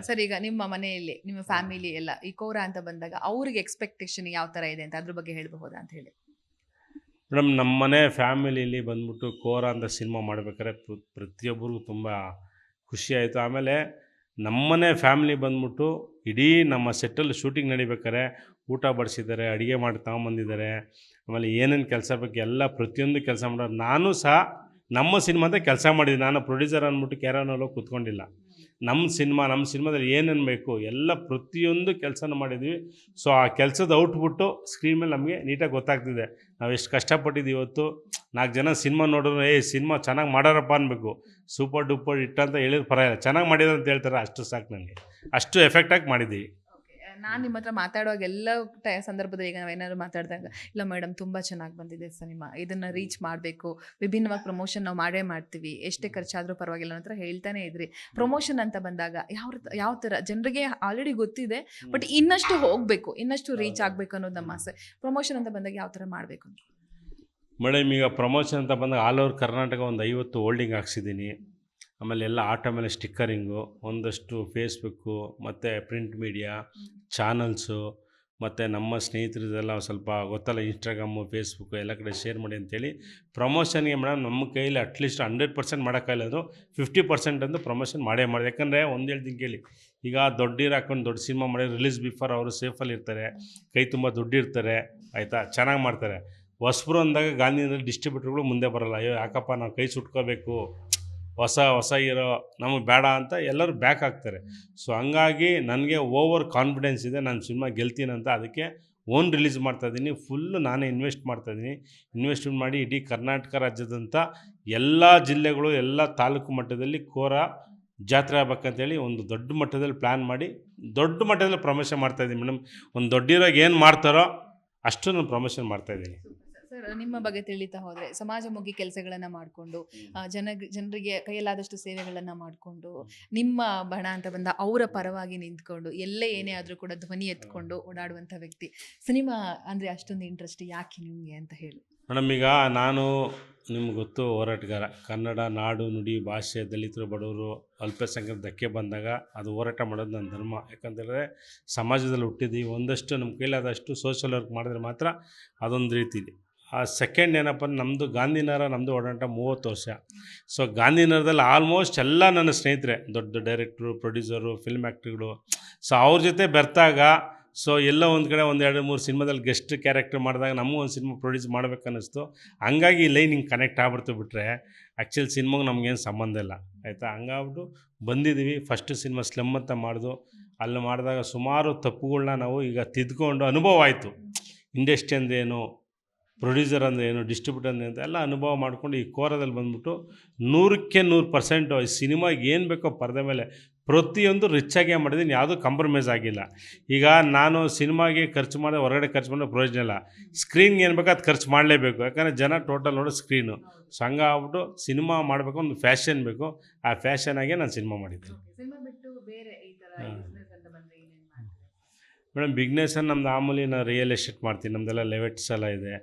Sir ಈಗ ನಿಮ್ಮ ಮನೆಯಲ್ಲಿ ನಿಮ್ಮ ಫ್ಯಾಮಿಲಿ ಎಲ್ಲ ಈ ಕೋರ ಅಂತ ಬಂದಾಗ ಅವ್ರಿಗೆ ಎಕ್ಸ್ಪೆಕ್ಟೇಷನ್ ಯಾವ ತರ ಇದೆ ಅಂತ ಅದ್ರ ಬಗ್ಗೆ ಹೇಳಬಹುದಾ ಅಂತ ಹೇಳಿ. ಮೇಡಮ್ ನಮ್ಮನೆ ಫ್ಯಾಮಿಲಿಲಿ ಬಂದ್ಬಿಟ್ಟು ಕೋರ ಅಂತ ಸಿನಿಮಾ ಮಾಡ್ಬೇಕಾದ್ರೆ ಪ್ರ- ಪ್ರತಿಯೊಬ್ಬರಿಗೂ ತುಂಬ ಖುಷಿ ಆಯಿತು. ಆಮೇಲೆ ನಮ್ಮನೆ ಫ್ಯಾಮಿಲಿ ಬಂದ್ಬಿಟ್ಟು ಇಡೀ ನಮ್ಮ ಸೆಟ್ಟಲ್ಲಿ ಶೂಟಿಂಗ್ ನಡಿಬೇಕಾರೆ ಊಟ ಬಡಿಸಿದ್ದಾರೆ ಅಡುಗೆ ಮಾಡಿ ತಗೊಂಬಂದಿದ್ದಾರೆ ಆಮೇಲೆ ಏನೇನು ಕೆಲಸ ಬೇಕು ಎಲ್ಲ ಪ್ರತಿಯೊಂದು ಕೆಲಸ ಮಾಡೋರು. ನಾನು ಸಹ ನಮ್ಮ ಸಿನಿಮಾದ ಕೆಲಸ ಮಾಡಿದ್ದೀನಿ. ನಾನು ಪ್ರೊಡ್ಯೂಸರ್ ಅಂದ್ಬಿಟ್ಟು ಕ್ಯಾರನಲ್ಲೋ ಕೂತ್ಕೊಂಡಿಲ್ಲ. ನಮ್ಮ ಸಿನಿಮಾ, ನಮ್ಮ ಸಿನಿಮಾದಲ್ಲಿ ಏನೇನು ಬೇಕು ಎಲ್ಲ ಪ್ರತಿಯೊಂದು ಕೆಲಸನ ಮಾಡಿದ್ವಿ. ಸೊ ಆ ಕೆಲಸದ ಔಟ್ಬಿಟ್ಟು ಸ್ಕ್ರೀನ್ ಮೇಲೆ ನಮಗೆ ನೀಟಾಗಿ ಗೊತ್ತಾಗ್ತಿದೆ. ನಾವು ಎಷ್ಟು ಕಷ್ಟಪಟ್ಟಿದ್ದೀವಿ ಇವತ್ತು. ನಾಲ್ಕು ಜನ ಸಿನಿಮಾ ನೋಡಿದ್ರು ಏ ಸಿನಿಮಾ ಚೆನ್ನಾಗಿ ಮಾಡಾರಪ್ಪ ಅನ್ಬೇಕು ಸೂಪರ್ ಡೂಪರ್ ಇಟ್ಟ ಅಂತ ಹೇಳಿದ್ರೆ, ಪರವಾಗಿಲ್ಲ. ಚೆನ್ನಾಗಿ ಮಾಡಿದ್ರು ಅಂತ ಹೇಳ್ತಾರೆ, ಅಷ್ಟು ಸಾಕು ನನಗೆ ಅಷ್ಟು ಎಫೆಕ್ಟಾಗಿ ಮಾಡಿದ್ದೀವಿ. ನಾನು ನಿಮ್ಮ ಹತ್ರ ಮಾತಾಡುವಾಗ ಎಲ್ಲ ಟೈ ಸಂದರ್ಭದಲ್ಲಿ ಈಗ ನಾವೇನಾದ್ರು ಮಾತಾಡಿದಾಗ ಇಲ್ಲ ಮೇಡಮ್ ತುಂಬ ಚೆನ್ನಾಗಿ ಬಂದಿದೆ ಸಿನಿಮಾ ಇದನ್ನು ರೀಚ್ ಮಾಡಬೇಕು. ವಿಭಿನ್ನವಾಗಿ ಪ್ರಮೋಷನ್ ನಾವು ಮಾಡೇ ಮಾಡ್ತೀವಿ. ಎಷ್ಟೇ ಖರ್ಚಾದರೂ ಪರವಾಗಿಲ್ಲ. ಅನ್ನೋ ಹತ್ರ ಹೇಳ್ತಾನೆ ಇದ್ರಿ. ಪ್ರಮೋಷನ್ ಅಂತ ಬಂದಾಗ ಯಾವ ಯಾವ ಥರ ಜನರಿಗೆ ಆಲ್ರೆಡಿ ಗೊತ್ತಿದೆ ಬಟ್ ಇನ್ನಷ್ಟು ಹೋಗಬೇಕು ಇನ್ನಷ್ಟು ರೀಚ್ ಆಗಬೇಕು ಅನ್ನೋದು ನಮ್ಮ ಆಸೆ. ಪ್ರಮೋಷನ್ ಅಂತ ಬಂದಾಗ ಯಾವ ಥರ ಮಾಡಬೇಕು ಮೇಡಮ್ ಈಗ ಪ್ರಮೋಷನ್ ಅಂತ ಬಂದಾಗ ಆಲ್ ಓವರ್ ಕರ್ನಾಟಕ ಒಂದು ಐವತ್ತು ಹೋಲ್ಡಿಂಗ್ ಹಾಕ್ಸಿದ್ದೀನಿ. ಆಮೇಲೆ ಎಲ್ಲ ಆಟೋ ಮೇಲೆ ಸ್ಟಿಕ್ಕರಿಂಗು ಒಂದಷ್ಟು ಫೇಸ್ಬುಕ್ಕು ಮತ್ತು ಪ್ರಿಂಟ್ ಮೀಡಿಯಾ ಚಾನಲ್ಸು ಮತ್ತು ನಮ್ಮ ಸ್ನೇಹಿತರದೆಲ್ಲ ಸ್ವಲ್ಪ ಗೊತ್ತಲ್ಲ ಇನ್ಸ್ಟಾಗ್ರಾಮು ಫೇಸ್ಬುಕ್ಕು ಎಲ್ಲ ಕಡೆ ಶೇರ್ ಮಾಡಿ ಅಂತೇಳಿ ಪ್ರಮೋಷನ್ಗೆ ಮೇಡಮ್ ನಮ್ಮ ಕೈಯಲ್ಲಿ ಅಟ್ಲೀಸ್ಟ್ ಹಂಡ್ರೆಡ್ ಪರ್ಸೆಂಟ್ ಮಾಡೋಕ್ಕಾಗಲ್ಲ ಫಿಫ್ಟಿ ಪರ್ಸೆಂಟ್ ಅಂತ ಪ್ರಮೋಷನ್ ಮಾಡೇ ಮಾಡಿದೆ. ಯಾಕಂದರೆ ಒಂದು ಹೇಳ್ತೀನಿ ಕೇಳಿ ಈಗ ದೊಡ್ಡ ಹಾಕೊಂಡು ದೊಡ್ಡ ಸಿನಿಮಾ ಮಾಡಿ ರಿಲೀಸ್ ಬಿಫೋರ್ ಅವರು ಸೇಫಲ್ಲಿ ಇರ್ತಾರೆ ಕೈ ತುಂಬ ದುಡ್ಡು ಇರ್ತಾರೆ ಆಯಿತಾ? ಚೆನ್ನಾಗಿ ಮಾಡ್ತಾರೆ. ಹೊಸಬ್ರು ಅಂದಾಗ ಗಾಂಧಿನಗರ ಡಿಸ್ಟ್ರಿಬ್ಯೂಟರ್ಗಳು ಮುಂದೆ ಬರಲ್ಲ ಅಯ್ಯೋ ಯಾಕಪ್ಪ ನಾವು ಕೈ ಸುಟ್ಕೋಬೇಕು? ಹೊಸ ಹೊಸ ಇರೋ ನಮಗೆ ಬೇಡ ಅಂತ ಎಲ್ಲರೂ ಬ್ಯಾಕ್ ಆಗ್ತಾರೆ ಸೊ ಹಂಗಾಗಿ ನನಗೆ ಓವರ್ ಕಾನ್ಫಿಡೆನ್ಸ್ ಇದೆ, ನಾನು ಸಿನಿಮಾ ಗೆಲ್ತೀನಂತ ಅದಕ್ಕೆ ಓನ್ ರಿಲೀಸ್ ಮಾಡ್ತಾಯಿದ್ದೀನಿ ಫುಲ್ಲು ನಾನೇ ಇನ್ವೆಸ್ಟ್ ಮಾಡ್ತಾಯಿದ್ದೀನಿ ಇನ್ವೆಸ್ಟ್ಮೆಂಟ್ ಮಾಡಿ ಇಡೀ ಕರ್ನಾಟಕ ರಾಜ್ಯದಂಥ ಎಲ್ಲ ಜಿಲ್ಲೆಗಳು, ಎಲ್ಲ ತಾಲೂಕು ಮಟ್ಟದಲ್ಲಿ ಕೋರ ಜಾತ್ರೆ ಆಗ್ಬೇಕಂತೇಳಿ ಒಂದು ದೊಡ್ಡ ಮಟ್ಟದಲ್ಲಿ ಪ್ಲ್ಯಾನ್ ಮಾಡಿ, ದೊಡ್ಡ ಮಟ್ಟದಲ್ಲಿ ಪ್ರಮೋಷನ್ ಮಾಡ್ತಾಯಿದ್ದೀನಿ ಮೇಡಮ್. ಒಂದು ದೊಡ್ಡಿರೋಗೆ ಏನು ಮಾಡ್ತಾರೋ ಅಷ್ಟು ನಾನು ಪ್ರಮೋಷನ್ ಮಾಡ್ತಾಯಿದ್ದೀನಿ ಸರ್ ನಿಮ್ಮ ಬಗ್ಗೆ ತಿಳಿತಾ ಹೋದ್ರೆ ಸಮಾಜಮುಖಿ ಕೆಲಸಗಳನ್ನ ಮಾಡಿಕೊಂಡು ಜನ ಜನರಿಗೆ ಕೈಯಲ್ಲಾದಷ್ಟು ಸೇವೆಗಳನ್ನ ಮಾಡಿಕೊಂಡು ನಿಮ್ಮ ಬಣ ಅಂತ ಬಂದ ಅವರ ಪರವಾಗಿ ನಿಂತ್ಕೊಂಡು ಎಲ್ಲೇ ಏನೇ ಆದರೂ ಕೂಡ ಧ್ವನಿ ಎತ್ಕೊಂಡು ಓಡಾಡುವಂಥ ವ್ಯಕ್ತಿ. ಸಿನಿಮಾ ಅಂದರೆ ಅಷ್ಟೊಂದು ಇಂಟ್ರೆಸ್ಟ್ ಯಾಕೆ ನಿಮಗೆ ಅಂತ ಹೇಳಿ. ಮೇಡಮ್ ಈಗ ನಾನು ನಿಮ್ಗೆ ಗೊತ್ತು ಹೋರಾಟಗಾರ. ಕನ್ನಡ ನಾಡು ನುಡಿ ಭಾಷೆ ದಲಿತರು ಬಡವರು ಅಲ್ಪಸಂಖ್ಯಾತ ಧಕ್ಕೆ ಬಂದಾಗ ಅದು ಹೋರಾಟ ಮಾಡೋದು ನನ್ನ ಧರ್ಮ. ಯಾಕಂತೇಳಿದ್ರೆ ಸಮಾಜದಲ್ಲಿ ಹುಟ್ಟಿದ್ದೀವಿ ಒಂದಷ್ಟು ನಮ್ಮ ಕೈಲಾದಷ್ಟು ಸೋಷಿಯಲ್ ವರ್ಕ್ ಮಾಡಿದ್ರೆ ಮಾತ್ರ ಅದೊಂದು ರೀತಿ ಆ ಸೆಕೆಂಡ್ ಏನಪ್ಪ ನಮ್ಮದು ಗಾಂಧಿನಗರ ನಮ್ಮದು ಓಡಾಟ ಮೂವತ್ತು ವರ್ಷ. ಸೊ ಗಾಂಧಿನಗರದಲ್ಲಿ ಆಲ್ಮೋಸ್ಟ್ ಎಲ್ಲ ನನ್ನ ಸ್ನೇಹಿತರೆ, ದೊಡ್ಡ ಡೈರೆಕ್ಟ್ರು ಪ್ರೊಡ್ಯೂಸರು ಫಿಲ್ಮ್ ಆ್ಯಕ್ಟ್ರುಗಳು ಸೊ ಅವ್ರ ಜೊತೆ ಬೆರ್ತಾಗ ಸೊ ಎಲ್ಲ ಒಂದು ಕಡೆ ಒಂದು ಎರಡು ಮೂರು ಸಿನಿಮಾದಲ್ಲಿ ಗೆಸ್ಟ್ ಕ್ಯಾರೆಕ್ಟರ್ ಮಾಡಿದಾಗ ನಮಗೂ ಒಂದು ಸಿನಿಮಾ ಪ್ರೊಡ್ಯೂಸ್ ಮಾಡ್ಬೇಕು ಅನ್ನಿಸ್ತು ಹಂಗಾಗಿ ಈ ಲೈನ್ ಹಿಂಗೆ ಕನೆಕ್ಟ್ ಆಗ್ಬಿಡ್ತು ಬಿಟ್ರೆ ಆ್ಯಕ್ಚುಲಿ ಸಿನಿಮಾಗೆ ನಮಗೇನು ಸಂಬಂಧ ಇಲ್ಲ. ಆಯಿತಾ? ಹಂಗಾಗ್ಬಿಟ್ಟು ಬಂದಿದ್ದೀವಿ ಫಸ್ಟ್ ಸಿನಿಮಾ ಸ್ಲಮ್ ಅಂತ ಮಾಡಿದು, ಅಲ್ಲಿ ಮಾಡಿದಾಗ ಸುಮಾರು ತಪ್ಪುಗಳನ್ನ ನಾವು ಈಗ ತಿದ್ಕೊಂಡು, ಅನುಭವ ಆಯಿತು. ಇಂಡಸ್ಟ್ರಿ ಅಂದ್ರೇನು? ಪ್ರೊಡ್ಯೂಸರ್ ಅಂದರೆ ಏನು ಡಿಸ್ಟ್ರಿಬ್ಯೂಟರ್ ಅಂದರೆ ಅಂತ ಎಲ್ಲ ಅನುಭವ ಮಾಡ್ಕೊಂಡು ಈ ಕೋರದಲ್ಲಿ ಬಂದ್ಬಿಟ್ಟು ನೂರಕ್ಕೆ ನೂರು ಪರ್ಸೆಂಟು ಈ ಸಿನಿಮಾಗೆ ಏನು ಬೇಕೋ ಪರದೆ ಮೇಲೆ ಪ್ರತಿಯೊಂದು ರಿಚ್ಚಾಗೇ ಮಾಡಿದ್ದೀನಿ ಯಾವುದೂ ಕಾಂಪ್ರಮೈಸ್ ಆಗಿಲ್ಲ. ಈಗ ನಾನು ಸಿನಿಮಾಗೆ ಖರ್ಚು ಮಾಡಿದೆ ಹೊರಗಡೆ ಖರ್ಚು ಮಾಡೋ ಪ್ರಯೋಜನ ಇಲ್ಲ. ಸ್ಕ್ರೀನ್ಗೆ ಏನು ಬೇಕೋ ಅದು ಖರ್ಚು ಮಾಡಲೇಬೇಕು. ಯಾಕಂದರೆ ಜನ ಟೋಟಲ್ ನೋಡೋ ಸ್ಕ್ರೀನು ಸೊ ಹಂಗಾಗ್ಬಿಟ್ಟು ಸಿನಿಮಾ ಮಾಡಬೇಕು ಒಂದು ಫ್ಯಾಷನ್ ಬೇಕು. ಆ ಫ್ಯಾಷನ್ ಆಗೇ ನಾನು ಸಿನಿಮಾ ಮಾಡಿದ್ದೆ? ಮೇಡಮ್ ಬಿಗ್ನೆಸ್ ನಮ್ದು ಮಾಮೂಲಿ ನಾನು ರಿಯಲ್ ಎಸ್ಟೇಟ್ ಮಾಡ್ತೀನಿ. ನಮ್ಮದೆಲ್ಲ ಲೆವೆಟ್ಸ್ ಎಲ್ಲ ಇದೆ.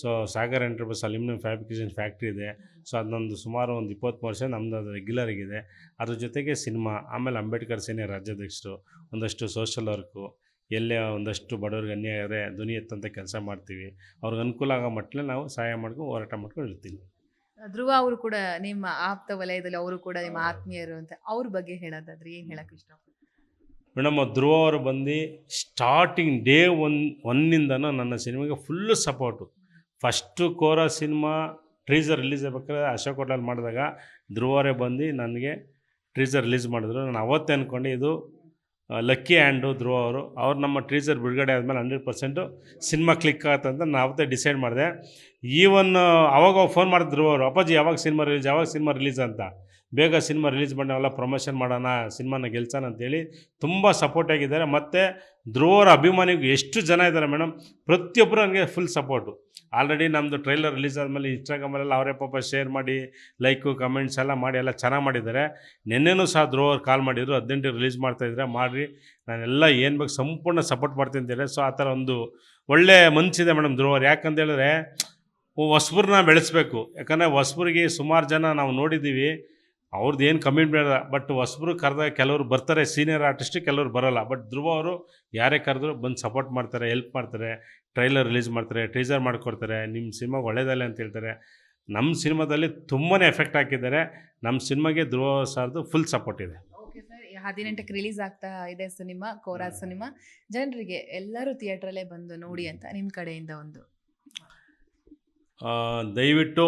So Sagar enterprise aluminium fabrication factory ಇದೆ. ಸೊ ಅದೊಂದು ಸುಮಾರು ಒಂದು ಇಪ್ಪತ್ತು ವರ್ಷ ನಮ್ಮದು ಅದು ರೆಗ್ಯುಲರ್ ಆಗಿದೆ. ಅದ್ರ ಜೊತೆಗೆ ಸಿನಿಮಾ ಆಮೇಲೆ ಅಂಬೇಡ್ಕರ್ ಸೇನೆ ರಾಜ್ಯಾಧ್ಯಕ್ಷರು ಒಂದಷ್ಟು ಸೋಷಲ್ ವರ್ಕು ಎಲ್ಲೇ ಒಂದಷ್ಟು ಬಡವ್ರಿಗೆ ಅನ್ಯಾಯ ಆದರೆ ಧ್ವನಿ ಎತ್ತಂತ ಕೆಲಸ ಮಾಡ್ತೀವಿ. ಅವ್ರಿಗೆ ಅನುಕೂಲ ಆಗೋ ಮಟ್ಟಲೇ ನಾವು ಸಹಾಯ ಮಾಡ್ಕೊಂಡು ಹೋರಾಟ ಮಾಡ್ಕೊಂಡು ಇರ್ತೀವಿ. ಧ್ರುವ ಅವರು ಕೂಡ ನಿಮ್ಮ ಆಪ್ತ ವಲಯದಲ್ಲಿ ಅವರು ಕೂಡ ನಿಮ್ಮ ಆತ್ಮೀಯರು ಅಂತ ಅವ್ರ ಬಗ್ಗೆ ಹೇಳೋದಾದ್ರೆ ಏನು ಹೇಳಕ್ ಇಷ್ಟ? ಮೇಡಮ್ ಧ್ರುವ ಅವರು ಬಂದು ಸ್ಟಾರ್ಟಿಂಗ್ ಡೇ ಒನ್ ಒನ್ನಿಂದನೂ ನನ್ನ ಸಿನಿಮಾಗೆ full support first Kora cinema teaser release ಆಗ್ಬೇಕಾದ್ರೆ ಅಶೋಕ್ ಹೋಟೆಲ್ ಮಾಡಿದಾಗ ಧ್ರುವರೇ ಬಂದು ನನಗೆ ಟ್ರೀಸರ್ ರಿಲೀಸ್ ಮಾಡಿದ್ರು. ನಾನು ಅವತ್ತೇ ಅಂದ್ಕೊಂಡು ಇದು ಲಕ್ಕಿ ಆ್ಯಂಡು ಧ್ರುವ ಅವರು, ಅವ್ರು ನಮ್ಮ ಟ್ರೀಸರ್ ಬಿಡುಗಡೆ ಆದಮೇಲೆ ಹಂಡ್ರೆಡ್ ಪರ್ಸೆಂಟು ಸಿನಿಮಾ ಕ್ಲಿಕ್ ಅಂತ ನಾನು ಅವತ್ತೇ ಡಿಸೈಡ್ ಮಾಡಿದೆ. ಈವನ್ ಅವಾಗ ಫೋನ್ ಮಾಡಿದ್ರು ಧ್ರುವ ಅವರು, ಅಪ್ಪಾಜಿ ಯಾವಾಗ ಸಿನಿಮಾ ರಿಲೀಸ್, ಯಾವಾಗ ಸಿನಿಮಾ ರಿಲೀಸ್ ಅಂತ. ಬೇಗ ಸಿನಿಮಾ ರಿಲೀಸ್ ಮಾಡೋಲ್ಲ ಪ್ರಮೋಷನ್ ಮಾಡೋಣ, ಸಿನಿಮಾನ ಗೆಲ್ಸೋಣ ಅಂತೇಳಿ ತುಂಬ ಸಪೋರ್ಟ್ ಆಗಿದ್ದಾರೆ. ಮತ್ತು ಧ್ರುವರ ಅಭಿಮಾನಿಗೂ ಎಷ್ಟು ಜನ ಇದ್ದಾರೆ ಮೇಡಮ್? ಪ್ರತಿಯೊಬ್ಬರು ನನಗೆ ಫುಲ್ ಸಪೋರ್ಟು ಆಲ್ರೆಡಿ ನಮ್ಮದು ಟ್ರೈಲರ್ ರಿಲೀಸ್ ಆದಮೇಲೆ ಇನ್ಸ್ಟಾಗ್ರಾಮಲ್ಲೆಲ್ಲ ಅವರೇ ಪಾಪ ಶೇರ್ ಮಾಡಿ ಲೈಕು ಕಮೆಂಟ್ಸ್ ಎಲ್ಲ ಮಾಡಿ, ಎಲ್ಲ ಚೆನ್ನಾಗಿ ಮಾಡಿದ್ದಾರೆ. ನಿನ್ನೆನೂ ಸಹ ಧ್ರುವರ್ ಕಾಲ್ ಮಾಡಿದ್ರು, ಹದಿನೆಂಟು ರಿಲೀಸ್ ಮಾಡ್ತಾಯಿದ್ರೆ ಮಾಡಿರಿ, ನಾನೆಲ್ಲ ಏನು ಬೇಕು ಸಂಪೂರ್ಣ ಸಪೋರ್ಟ್ ಮಾಡ್ತೀನಿ ಅಂತೇಳಿ. ಸೊ ಆ ಥರ ಒಂದು ಒಳ್ಳೆ ಮನಸ್ಸಿದೆ ಮೇಡಮ್ ಧ್ರುವರ್ ಯಾಕಂತ ಹೇಳಿದ್ರೆ ಹೊಸಬ್ರನ್ನ ಬೆಳೆಸ್ಬೇಕು. ಯಾಕಂದರೆ ಹೊಸಬ್ರಿಗೆ ಸುಮಾರು ಜನ ನಾವು ನೋಡಿದ್ದೀವಿ. ಅವ್ರದ್ದು ಏನು ಕಮೆಂಟ್ ಇಲ್ಲ. ಬಟ್ ಹೊಸಬ್ರು ಕರೆದಾಗ ಕೆಲವರು ಬರ್ತಾರೆ ಸೀನಿಯರ್ ಆರ್ಟಿಸ್ಟ್ ಕೆಲವರು ಬರೋಲ್ಲ. ಬಟ್ ಧ್ರುವ ಅವರು ಯಾರೇ ಕರೆದ್ರು ಬಂದು ಸಪೋರ್ಟ್ ಮಾಡ್ತಾರೆ ಹೆಲ್ಪ್ ಮಾಡ್ತಾರೆ ಟ್ರೈಲರ್ ರಿಲೀಸ್ ಮಾಡ್ತಾರೆ ಟೀಸರ್ ಮಾಡಿಕೊಡ್ತಾರೆ ನಿಮ್ಮ ಸಿನಿಮಾ ಒಳ್ಳೇದಲ್ಲ ಅಂತ ಹೇಳ್ತಾರೆ. ನಮ್ಮ ಸಿನಿಮಾದಲ್ಲಿ ತುಂಬಾ ಎಫೆಕ್ಟ್ ಹಾಕಿದ್ದಾರೆ. ನಮ್ಮ ಸಿನಿಮಾಗೆ ಧ್ರುವ ಸಾರ್ದು ಫುಲ್ ಸಪೋರ್ಟ್ ಇದೆ. ಓಕೆ ಸರ್ ಹದಿನೆಂಟಕ್ಕೆ ರಿಲೀಸ್ ಆಗ್ತಾ ಇದೆ ಸಿನಿಮಾ ಕೋರಾ ಸಿನಿಮಾ. ಜನರಿಗೆ ಎಲ್ಲರೂ ಥಿಯೇಟ್ರಲ್ಲೇ ಬಂದು ನೋಡಿ ಅಂತ ನಿಮ್ಮ ಕಡೆಯಿಂದ ಒಂದು. ದಯವಿಟ್ಟು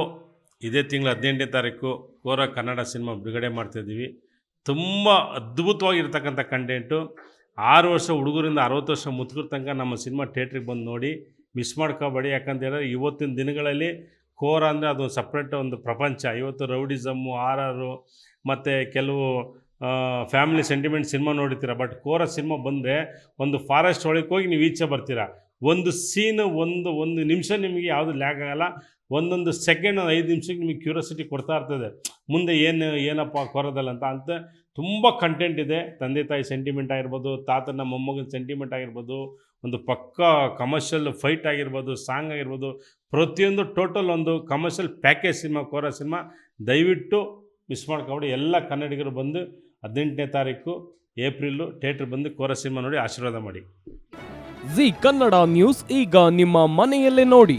ಇದೇ ತಿಂಗಳ ಹದಿನೆಂಟನೇ ತಾರೀಕು ಕೋರ ಕನ್ನಡ ಸಿನಿಮಾ ಬಿಡುಗಡೆ ಮಾಡ್ತಾಯಿದ್ದೀವಿ ತುಂಬ ಅದ್ಭುತವಾಗಿರ್ತಕ್ಕಂಥ ಕಂಟೆಂಟು. ಆರು ವರ್ಷ ಹುಡುಗರಿಂದ ಅರವತ್ತು ವರ್ಷ ಮುದುಕರ ತನಕ ನಮ್ಮ ಸಿನಿಮಾ ಥಿಯೇಟ್ರಿಗೆ ಬಂದು ನೋಡಿ ಮಿಸ್ ಮಾಡ್ಕೋಬೇಡಿ. ಯಾಕಂತ ಹೇಳಿದ್ರೆ ಇವತ್ತಿನ ದಿನಗಳಲ್ಲಿ ಕೋರ ಅಂದರೆ ಅದೊಂದು ಸಪ್ರೇಟ್ ಒಂದು ಪ್ರಪಂಚ. ಇವತ್ತು ರೌಡಿಸಮ್ಮು ಆರ್ ಆರು ಮತ್ತು ಕೆಲವು ಫ್ಯಾಮಿಲಿ ಸೆಂಟಿಮೆಂಟ್ ಸಿನಿಮಾ ನೋಡಿರ್ತೀರ. ಬಟ್ ಕೋರ ಸಿನಿಮಾ ಬಂದರೆ ಒಂದು ಫಾರೆಸ್ಟ್ ಒಳಗೆ ಹೋಗಿ ನೀವು ಈಚೆ ಬರ್ತೀರಾ. ಒಂದು ಸೀನು ಒಂದು ಒಂದು ನಿಮಿಷ ನಿಮಗೆ ಯಾವುದು ಲ್ಯಾಗ್ ಆಗಲ್ಲ. ಒಂದೊಂದು ಸೆಕೆಂಡ್ ಒಂದು ಐದು ನಿಮಿಷಕ್ಕೆ ನಿಮಗೆ ಕ್ಯೂರಿಯಾಸಿಟಿ ಕೊಡ್ತಾ ಇರ್ತದೆ. ಮುಂದೆ ಏನು, ಏನಪ್ಪ ಕೊರೋದಲ್ಲ ಅಂತ. ಅಂತ ತುಂಬ ಕಂಟೆಂಟ್ ಇದೆ. ತಂದೆ, ತಾಯಿ ಸೆಂಟಿಮೆಂಟ್ ಆಗಿರ್ಬೋದು, ತಾತನ, ಮೊಮ್ಮಗನ ಸೆಂಟಿಮೆಂಟ್ ಆಗಿರ್ಬೋದು, ಒಂದು ಪಕ್ಕ ಕಮರ್ಷಿಯಲ್ ಫೈಟ್ ಆಗಿರ್ಬೋದು ಸಾಂಗ್ ಆಗಿರ್ಬೋದು, ಪ್ರತಿಯೊಂದು ಟೋಟಲ್ ಒಂದು commercial package cinema, Kora cinema. ದಯವಿಟ್ಟು ಮಿಸ್ ಮಾಡ್ಕೊಬಿಡಿ. ಎಲ್ಲ ಕನ್ನಡಿಗರು ಬಂದು ಹದಿನೆಂಟನೇ ತಾರೀಕು ಏಪ್ರಿಲು ಥಿಯೇಟ್ರ್ ಬಂದು ಕೋರ ಸಿನಿಮಾ ನೋಡಿ ಆಶೀರ್ವಾದ ಮಾಡಿ. ಜಿ ಕನ್ನಡ ನ್ಯೂಸ್ ಈಗ ನಿಮ್ಮ ಮನೆಯಲ್ಲೇ ನೋಡಿ.